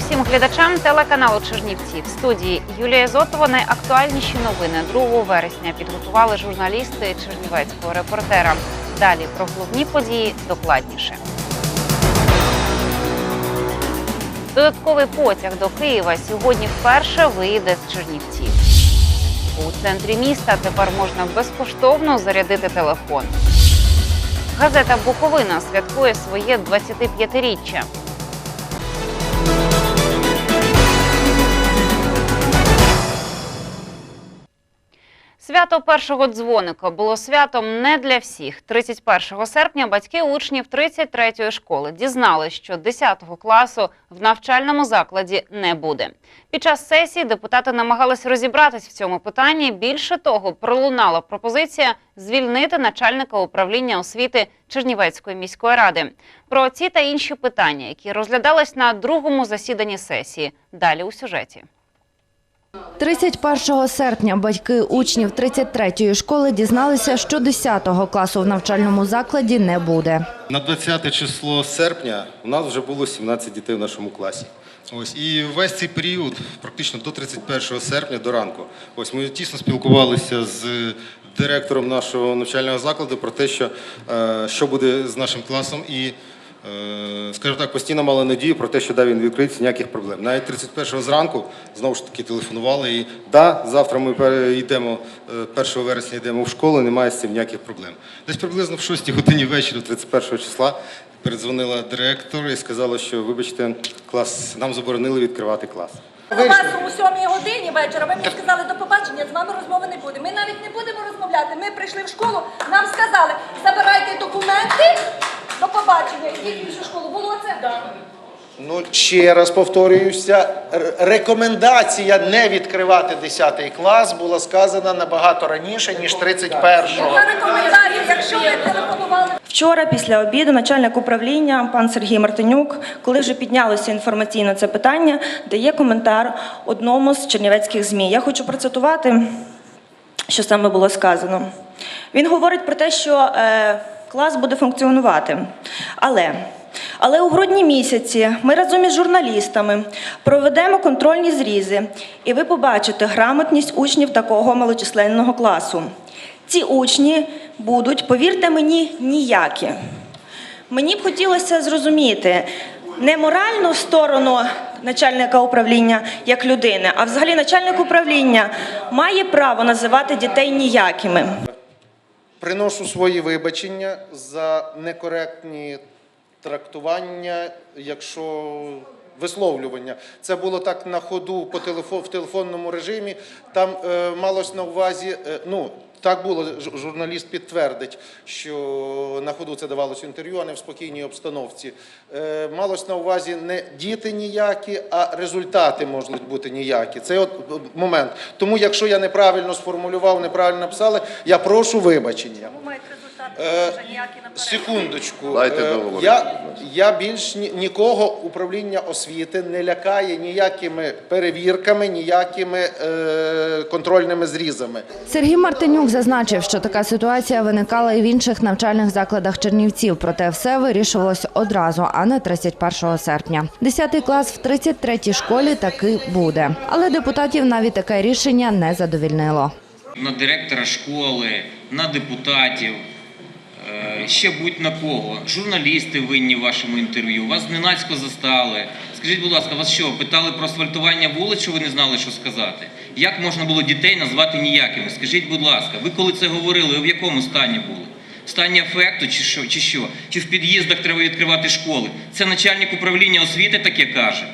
Усім глядачам телеканалу Чернівці. В студії Юлія Зотова. Найактуальніші новини 2 вересня підготували журналісти Чернівецького репортера. Далі про головні події докладніше. Додатковий потяг до Києва сьогодні вперше виїде з Чернівців. У центрі міста тепер можна безкоштовно зарядити телефон. Газета Буковина святкує своє 25-річчя. Свято першого дзвоника було святом не для всіх. 31 серпня батьки учнів 33-ї школи дізнали, що 10 класу в навчальному закладі не буде. Під час сесії депутати намагались розібратись в цьому питанні. Більше того, пролунала пропозиція звільнити начальника управління освіти Чернівецької міської ради. Про ці та інші питання, які розглядались на другому засіданні сесії. Далі у сюжеті. 31 серпня батьки учнів 33-ї школи дізналися, що 10 класу в навчальному закладі не буде. На 20 число серпня у нас вже було 17 дітей в нашому класі. Ось і весь цей період, практично до 31 серпня, до ранку. Ось ми тісно спілкувалися з директором нашого навчального закладу про те, що, е, що буде з нашим класом, і, скажімо так, постійно мали надію про те, що да, він відкриється, ніяких проблем. Навіть 31 зранку знову ж таки телефонували і да, завтра ми йдемо, е, 1 вересня йдемо в школу, немає з цим ніяких проблем. Десь приблизно в 6 годині вечора, 31 числа, передзвонила директор і сказала, що вибачте, клас нам заборонили відкривати клас. У вас у сьомій годині вечора ви мені сказали до побачення, з вами розмови не буде. Ми навіть не будемо розмовляти. Ми прийшли в школу, нам сказали, забирайте документи до побачення, ідіть в іншу школу. Було це? Ну, ще раз повторююся, рекомендація не відкривати 10 клас була сказана набагато раніше, ніж 31-го. Якщо ви телефонували Вчора після обіду начальник управління пан Сергій Мартинюк, коли вже піднялося інформаційно це питання, дає коментар одному з чернівецьких ЗМІ. Я хочу процитувати, що саме було сказано. Він говорить про те, що е, клас буде функціонувати. Але, але у грудні місяці ми разом із журналістами проведемо контрольні зрізи, і ви побачите грамотність учнів такого малочисленного класу. Ці учні будуть, повірте мені, ніякі. Мені б хотілося зрозуміти не моральну сторону начальника управління як людини, а взагалі начальник управління має право називати дітей ніякими. Приношу свої вибачення за некоректні трактування, якщо висловлювання. Це було так на ходу по телефон, в телефонному режимі. Там е, малось на увазі, е, ну. Так було, журналіст підтвердить, що на ходу це давалося інтерв'ю, а не в спокійній обстановці. Е, малось на увазі не діти ніякі, а результати можуть бути ніякі. Це от е, момент. Тому, якщо я неправильно сформулював, неправильно написали, я прошу вибачення. Секундочку. Дайте Е, договорити, Я, я більш ні- нікого управління освіти не лякає ніякими перевірками, ніякими е, контрольними зрізами. Сергій Мартинюк зазначив, що така ситуація виникала і в інших навчальних закладах Чернівців, проте все вирішувалось одразу, а не 31 серпня. 10 клас в 33-й школі таки буде. Але депутатів навіть таке рішення не задовільнило. на директора школи, на депутатів, е, ще будь-на кого. Журналісти винні в вашому інтерв'ю, вас зненацько застали. Скажіть, будь ласка, вас що, питали про асфальтування вулиць, що ви не знали, що сказати? Як можна було дітей назвати ніякими? Скажіть, будь ласка, ви коли це говорили, ви в якому стані були? В стані афекту чи що? Чи що? Чи в під'їздах треба відкривати школи? Це начальник управління освіти таке каже.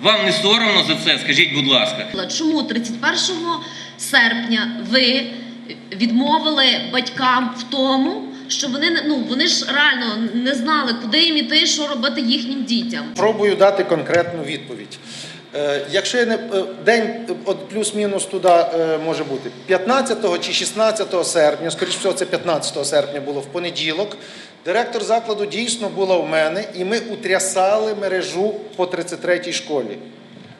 Вам не соромно за це? Скажіть, будь ласка. Чому 31 серпня ви відмовили батькам в тому, що вони ну вони ж реально не знали, куди їм іти, що робити їхнім дітям. Пробую дати конкретну відповідь. Е, Якщо я не е, день, от плюс-мінус туди е, може бути 15 чи 16 серпня, скоріш всього, це 15 серпня було в понеділок. Директор закладу дійсно була в мене, і ми утрясали мережу по 33-й школі.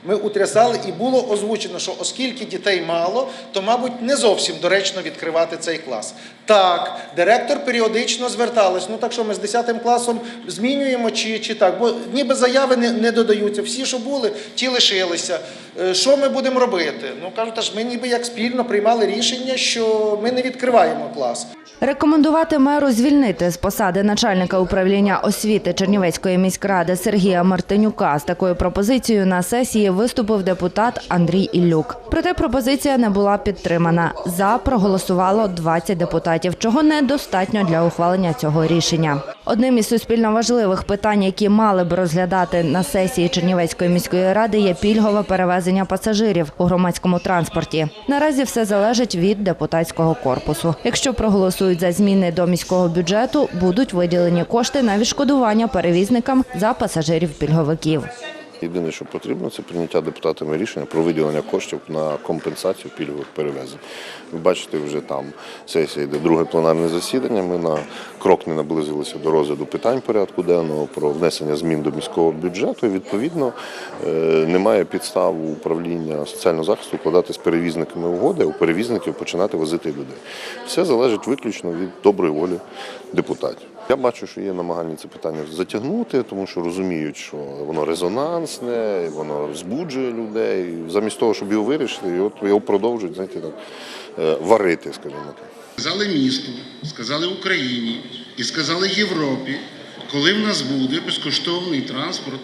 Ми утрясали і було озвучено, що оскільки дітей мало, то, мабуть, не зовсім доречно відкривати цей клас. Так, директор періодично зверталась. Ну так що ми з 10 класом змінюємо чи, чи так? Бо ніби заяви не, не додаються. Всі, що були, ті лишилися. Е, Що ми будемо робити? Ну кажуть, аж ми ніби як спільно приймали рішення, що ми не відкриваємо клас. Рекомендувати меру звільнити з посади начальника управління освіти Чернівецької міськради Сергія Мартинюка. З такою пропозицією на сесії виступив депутат Андрій Іллюк. Проте пропозиція не була підтримана. За проголосувало 20 депутатів, чого недостатньо для ухвалення цього рішення. Одним із суспільно важливих питань, які мали б розглядати на сесії Чернівецької міської ради, є пільгове перевезення пасажирів у громадському транспорті. Наразі все залежить від депутатського корпусу. Якщо проголосують за зміни до міського бюджету, будуть виділені кошти на відшкодування перевізникам за пасажирів пільговиків. Єдине, що потрібно, це прийняття депутатами рішення про виділення коштів на компенсацію пільгових перевезень. Ви бачите, вже там сесія йде друге пленарне засідання. Ми на крок не наблизилися до розгляду питань порядку денного про внесення змін до міського бюджету. І відповідно е, немає підстав управління соціального захисту укладати з перевізниками угоди, а у перевізників починати возити людей. Все залежить виключно від доброї волі депутатів. Я бачу, що є намагання це питання затягнути, тому що розуміють, що воно резонансне, воно збуджує людей. Замість того, щоб його вирішити, от його продовжують знаєте, так, е, варити, скажімо так. Сказали місту, сказали Україні і сказали Європі, коли в нас буде безкоштовний транспорт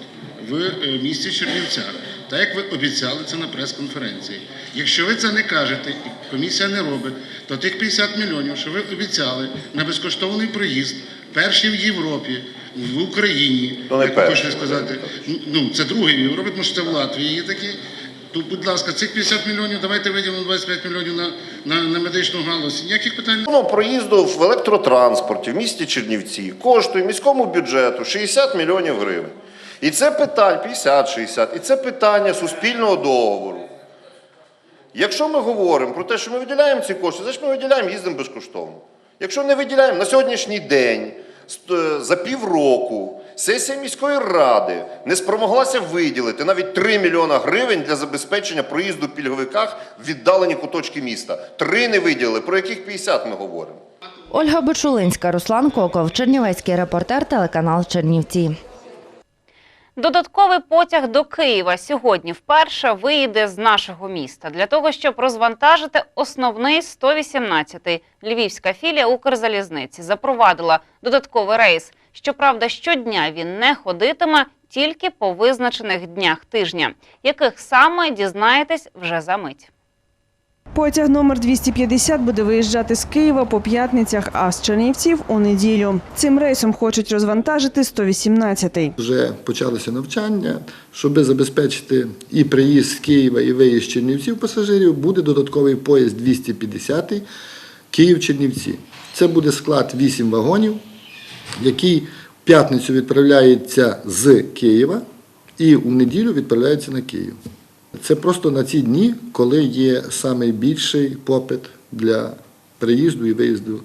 в е, місті Чернівцях, так як ви обіцяли це на прес-конференції. Якщо ви це не кажете і комісія не робить, то тих 50 мільйонів, що ви обіцяли на безкоштовний проїзд, перші в Європі, в Україні, Ну, не як ви перші, хочете сказати, ну це другий в Європі, тому що це в Латвії є такі. То, будь ласка, цих 50 мільйонів давайте виділимо 25 мільйонів на, на, на медичну галузь. Ніяких питань немає. Ну, проїзду в електротранспорті в місті Чернівці коштує міському бюджету 60 мільйонів гривень. І це питання 50-60, і це питання суспільного договору. Якщо ми говоримо про те, що ми виділяємо ці кошти, значить ми виділяємо, їздимо безкоштовно. Якщо не виділяємо на сьогоднішній день, за півроку, сесія міської ради не спромоглася виділити навіть 3 мільйона гривень для забезпечення проїзду пільговиках в віддалені куточки міста. Три не виділили. Про яких 50 ми говоримо? Ольга Бочулинська, Руслан Коков, Чернівецький репортер, телеканал Чернівці. Додатковий потяг до Києва сьогодні вперше виїде з нашого міста для того, щоб розвантажити основний 118-й. Львівська філія Укрзалізниці запровадила додатковий рейс. Щоправда, щодня він не ходитиме тільки по визначених днях тижня, яких саме дізнаєтесь вже за мить. Потяг номер 250 буде виїжджати з Києва по п'ятницях, а з Чернівців у неділю. Цим рейсом хочуть розвантажити 118-й. Вже почалося навчання, щоб забезпечити і приїзд з Києва, і виїзд з Чернівців пасажирів, буде додатковий поїзд 250 Київ-Чернівці. Це буде склад 8 вагонів, який в п'ятницю відправляється з Києва і у неділю відправляється на Київ. Це просто на ці дні, коли є найбільший попит для приїзду і виїзду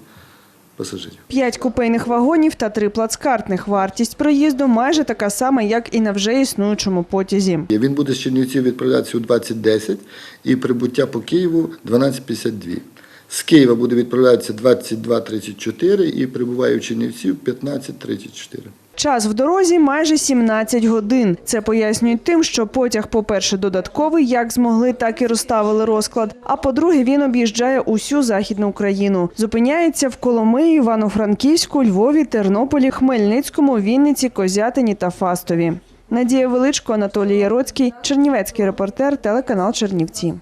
пасажирів. П'ять купейних вагонів та три плацкартних. Вартість проїзду майже така сама, як і на вже існуючому потязі. Він буде з Чернівців відправлятися у 20.10 і прибуття по Києву 12.52. З Києва буде відправлятися 22.34 і прибуває в Чернівців 15.34. Час в дорозі майже 17 годин. Це пояснюють тим, що потяг, по-перше, додатковий, як змогли, так і розставили розклад. А по-друге, він об'їжджає усю західну Україну. Зупиняється в Коломиї, Івано-Франківську, Львові, Тернополі, Хмельницькому, Вінниці, Козятині та Фастові. Надія Величко, Анатолій Яроцький, Чернівецький репортер, телеканал Чернівці.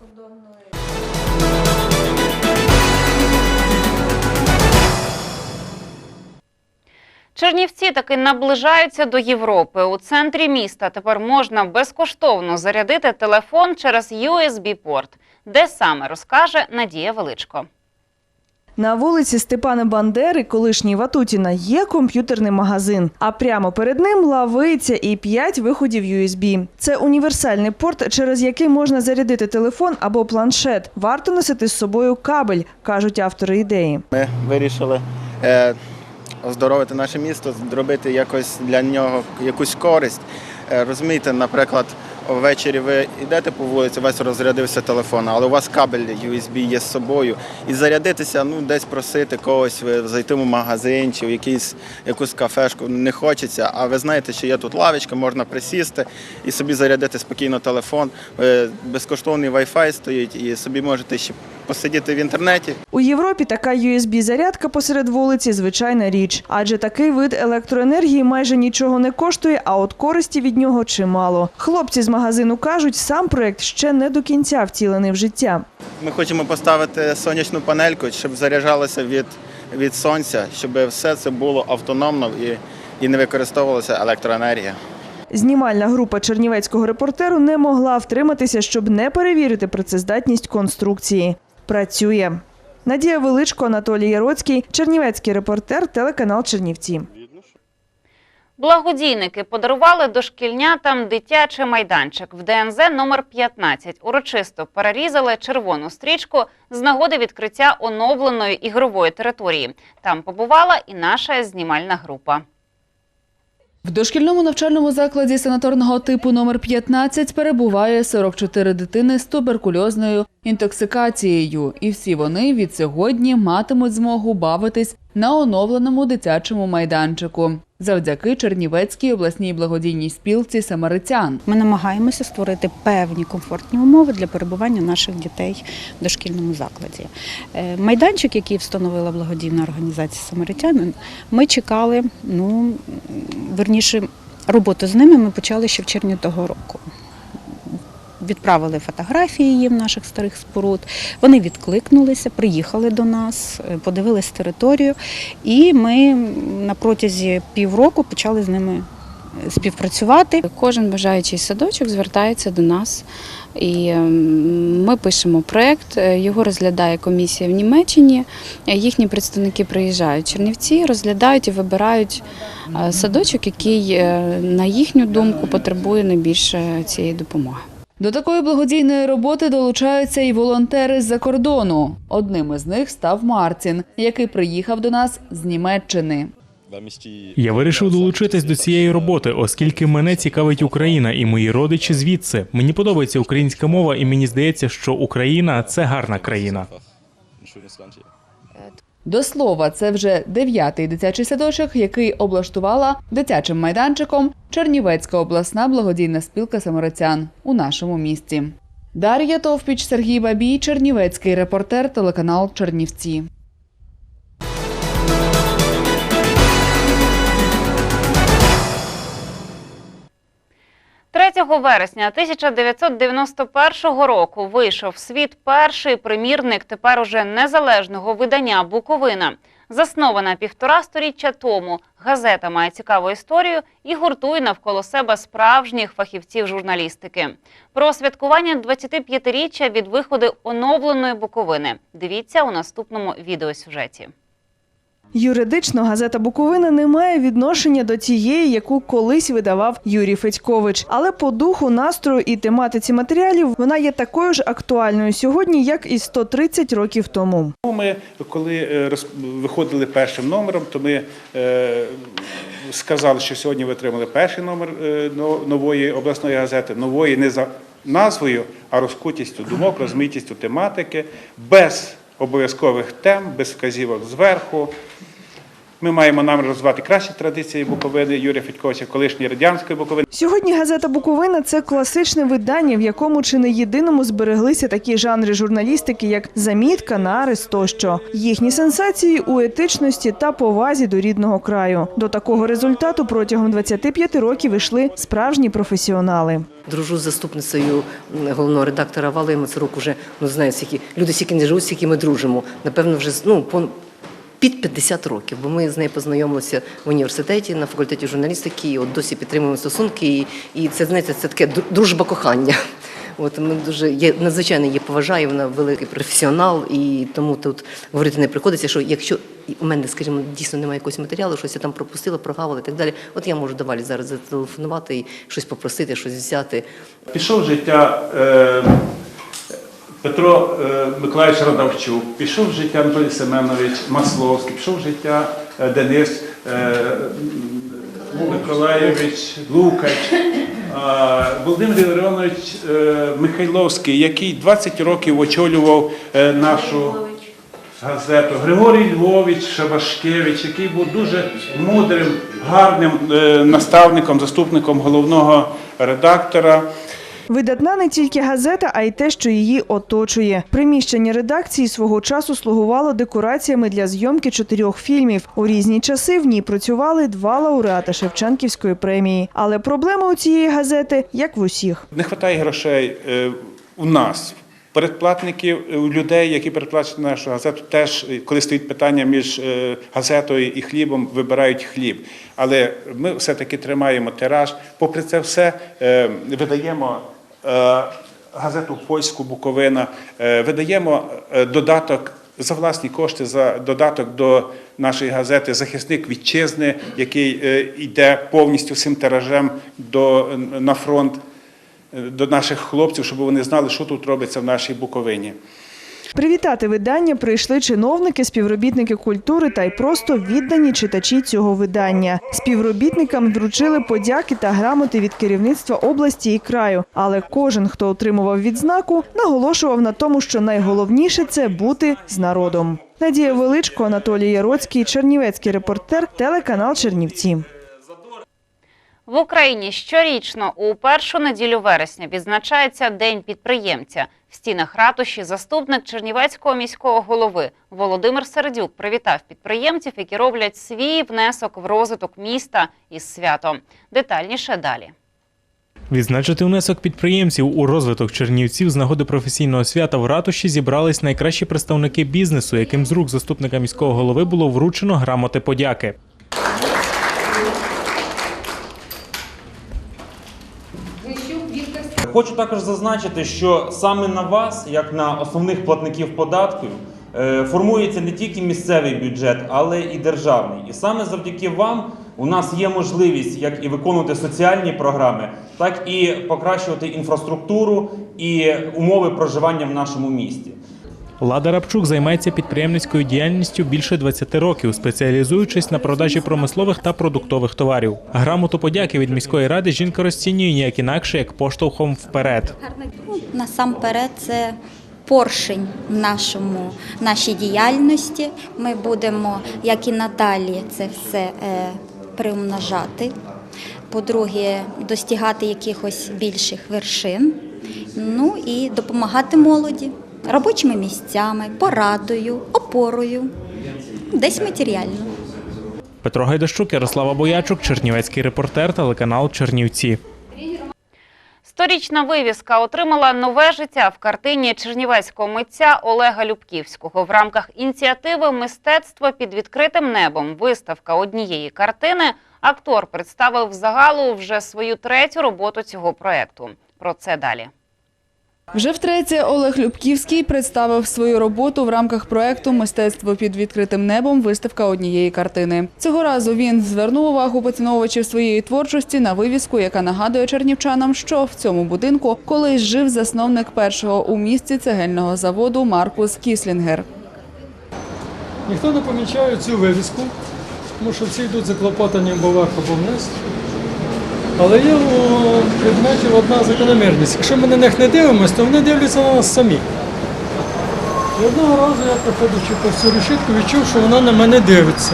Чернівці таки наближаються до Європи. У центрі міста тепер можна безкоштовно зарядити телефон через USB-порт. Де саме розкаже Надія Величко. На вулиці Степана Бандери, колишній Ватутіна, є комп'ютерний магазин. А прямо перед ним лавиця і п'ять виходів USB. Це універсальний порт, через який можна зарядити телефон або планшет. Варто носити з собою кабель, кажуть автори ідеї. Ми вирішили е, оздоровити наше місто, зробити якось для нього якусь користь. Е, розумієте, наприклад, ввечері ви йдете по вулиці, у вас розрядився телефон, але у вас кабель USB є з собою. І зарядитися, ну десь просити когось, зайти в магазин чи в якийсь, якусь кафешку не хочеться. А ви знаєте, що є тут лавочка, можна присісти і собі зарядити спокійно телефон. Е, безкоштовний Wi-Fi стоїть, і собі можете ще посидіти в інтернеті. У Європі така USB-зарядка посеред вулиці звичайна річ, адже такий вид електроенергії майже нічого не коштує, а от користі від нього чимало. Хлопці з магазину кажуть, сам проект ще не до кінця втілений в життя. Ми хочемо поставити сонячну панельку, щоб заряджалося від, від сонця, щоб все це було автономно і, і не використовувалася електроенергія. Знімальна група чернівецького репортеру не могла втриматися, щоб не перевірити працездатність конструкції. Працює. Надія Величко, Анатолій Яроцький, Чернівецький репортер, телеканал Чернівці. Благодійники подарували дошкільнятам дитячий майданчик в ДНЗ номер 15. Урочисто перерізали червону стрічку з нагоди відкриття оновленої ігрової території. Там побувала і наша знімальна група. В дошкільному навчальному закладі санаторного типу номер 15 перебуває 44 дитини з туберкульозною інтоксикацією, і всі вони від сьогодні матимуть змогу бавитись на оновленому дитячому майданчику завдяки Чернівецькій обласній благодійній спілці самаритян. Ми намагаємося створити певні комфортні умови для перебування наших дітей в дошкільному закладі. Е, Майданчик, який встановила благодійна організація Самаритянин, ми чекали, ну верніше, роботу з ними ми почали ще в червні того року. Відправили фотографії їм наших старих споруд. Вони відкликнулися, приїхали до нас, е, подивились територію, і ми на протязі півроку почали з ними е, співпрацювати. Кожен бажаючий садочок звертається до нас, і ем, ми пишемо проект. е, Його розглядає комісія в Німеччині. Їхні представники приїжджають Чернівці, розглядають і вибирають садочок, який, на їхню думку, потребує найбільше цієї допомоги. До такої благодійної роботи долучаються і волонтери з-за кордону. Одним із них став Мартін, який приїхав до нас з Німеччини. Я вирішив долучитись до цієї роботи, оскільки мене цікавить Україна і мої родичі звідси. Мені подобається українська мова, і мені здається, що Україна це гарна країна. До слова, це вже дев'ятий дитячий садочок, який облаштувала дитячим майданчиком Чернівецька обласна благодійна спілка самарацян у нашому місті. Дар'я Товпіч, Сергій Бабій, Чернівецький репортер, телеканал Чернівці. 3 вересня 1991 року вийшов в світ перший примірник тепер уже незалежного видання Буковина. Заснована півтора сторіччя тому, газета має цікаву історію і гуртує навколо себе справжніх фахівців журналістики. Про святкування 25-річчя від виходу оновленої Буковини. Дивіться у наступному відеосюжеті. Юридично газета Буковина не має відношення до тієї, яку колись видавав Юрій Федькович. Але по духу, настрою і тематиці матеріалів вона є такою ж актуальною сьогодні, як і 130 років тому. Ну, Ми, коли е, виходили першим номером, то ми е, сказали, що сьогодні ви отримали перший номер е, нової обласної газети, нової не за назвою, а розкутістю думок, розмитістю тематики, без обов'язкових тем, без вказівок зверху. Ми маємо намір розвивати кращі традиції Буковини Юрія Федьковича, колишньої радянської Буковини. Сьогодні газета Буковина це класичне видання, в якому чи не єдиному збереглися такі жанри журналістики, як замітка, нарис тощо. Їхні сенсації у етичності та повазі до рідного краю. До такого результату протягом 25 років йшли справжні професіонали. Дружу з заступницею головного редактора Валою Мацарук уже ну знаю, скільки люди стільки не живуть, скільки ми дружимо. Напевно, вже ну під 50 років, бо ми з нею познайомилися в університеті на факультеті журналістики, і от досі підтримуємо стосунки. І, і це знаєте, це таке дружба кохання. От ми дуже є надзвичайно її поважаю, вона великий професіонал, і тому тут говорити не приходиться, що якщо у мене, скажімо, дійсно немає якогось матеріалу, щось я там пропустила, прогавила і так далі. От я можу до Валі зараз зателефонувати і щось попросити, щось взяти. Пішов життя е, Петро е, Миколаївич Радавчук, пішов з життя Анатолій Семенович Масловський, пішов з життя е, Денис е, Миколаєвич Лукач, Володимир Іларіонович е, Михайловський, який 20 років очолював нашу газету. Григорій Львович Шабашкевич, який був дуже мудрим, гарним наставником, заступником головного редактора. Видатна не тільки газета, а й те, що її оточує. Приміщення редакції свого часу слугувало декораціями для зйомки чотирьох фільмів. У різні часи в ній працювали два лауреати Шевченківської премії. Але проблема у цієї газети, як в усіх. Не вистачає грошей е, у нас. Передплатників е, людей, які передплачують нашу газету, теж е, коли стоїть питання між газетою і хлібом, вибирають хліб. Але ми все-таки тримаємо тираж. Попри це все, видаємо газету Польську Буковина, е, видаємо е, додаток за власні кошти, за додаток до нашої газети Захисник вітчизни, який е, йде повністю всім тиражем до, на фронт до наших хлопців, щоб вони знали, що тут робиться в нашій Буковині. Привітати видання прийшли чиновники, співробітники культури та й просто віддані читачі цього видання. Співробітникам вручили подяки та грамоти від керівництва області і краю. Але кожен, хто отримував відзнаку, наголошував на тому, що найголовніше це бути з народом. Надія Величко, Анатолій Яроцький, Чернівецький репортер, телеканал Чернівці. В Україні щорічно у першу неділю вересня відзначається День підприємця. В стінах ратуші заступник Чернівецького міського голови Володимир Середюк привітав підприємців, які роблять свій внесок в розвиток міста із святом. Детальніше далі. Відзначити внесок підприємців у розвиток чернівців з нагоди професійного свята в ратуші зібрались найкращі представники бізнесу, яким з рук заступника міського голови було вручено грамоти подяки. Хочу також зазначити, що саме на вас, як на основних платників податків, е, формується не тільки місцевий бюджет, але і державний. І саме завдяки вам у нас є можливість як і виконувати соціальні програми, так і покращувати інфраструктуру і умови проживання в нашому місті. Лада Рапчук займається підприємницькою діяльністю більше 20 років, спеціалізуючись на продажі промислових та продуктових товарів. Грамоту подяки від міської ради жінка розцінює ніяк інакше як поштовхом вперед. Насамперед, це поршень в нашому нашій діяльності. Ми будемо, як і надалі, це все е, приумножати. По-друге, достигати якихось більших вершин. Ну і допомагати молоді робочими місцями, порадою, опорою, десь матеріально. Петро Гайдащук, Ярослава Боячук, Чернівецький репортер, телеканал Чернівці. Сторічна вивіска отримала нове життя в картині чернівецького митця Олега Любківського. В рамках ініціативи Мистецтво під відкритим небом. Виставка однієї картини. Актор представив загалу вже свою третю роботу цього проекту. Про це далі. Вже втретє Олег Любківський представив свою роботу в рамках проекту Мистецтво під відкритим небом. Виставка однієї картини. Цього разу він звернув увагу поціновувачів своєї творчості на вивіску, яка нагадує чернівчанам, що в цьому будинку колись жив засновник першого у місті цегельного заводу Маркус Кіслінгер. Ніхто не помічає цю вивіску, тому що всі йдуть заклопотані або вверх, або вниз. Але є у предметів одна закономірність. Якщо ми на них не дивимося, то вони дивляться на нас самі. І одного разу я, проходячи по всю решітку, відчув, що вона на мене дивиться.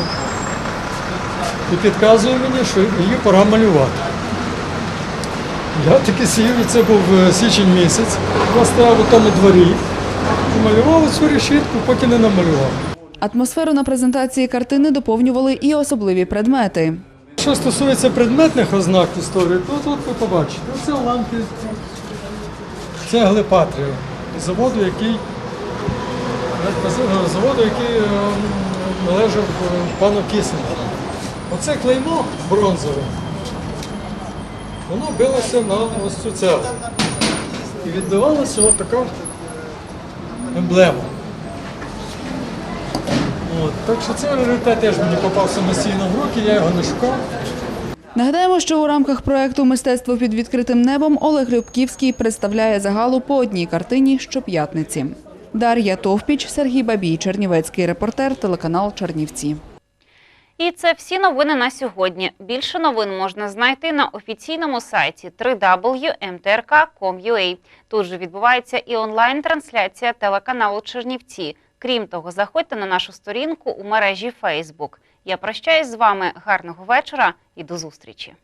І підказує мені, що її пора малювати. Я таки сів, і це був е, січень місяць. Я стояв у тому дворі малював цю решітку, поки не намалював. Атмосферу на презентації картини доповнювали і особливі предмети. Що стосується предметних ознак історії, то тут ви побачите. Це уламки цегли Патріо, заводу, який заводу, який е, належав е, пану Кісінгеру. Оце клеймо бронзове, воно билося на ось цю цеглу. і відбивалася така емблема. От, так що цей раритет теж мені попав самостійно в руки, я його не шукав. Нагадаємо, що у рамках проекту Мистецтво під відкритим небом Олег Любківський представляє загалу по одній картині щоп'ятниці. Дар'я Товпіч, Сергій Бабій, Чернівецький репортер, телеканал Чернівці. І це всі новини на сьогодні. Більше новин можна знайти на офіційному сайті www.mtrk.com.ua. Тут же відбувається і онлайн-трансляція телеканалу Чернівці. Крім того, заходьте на нашу сторінку у мережі Facebook. Я прощаюсь з вами. Гарного вечора і до зустрічі.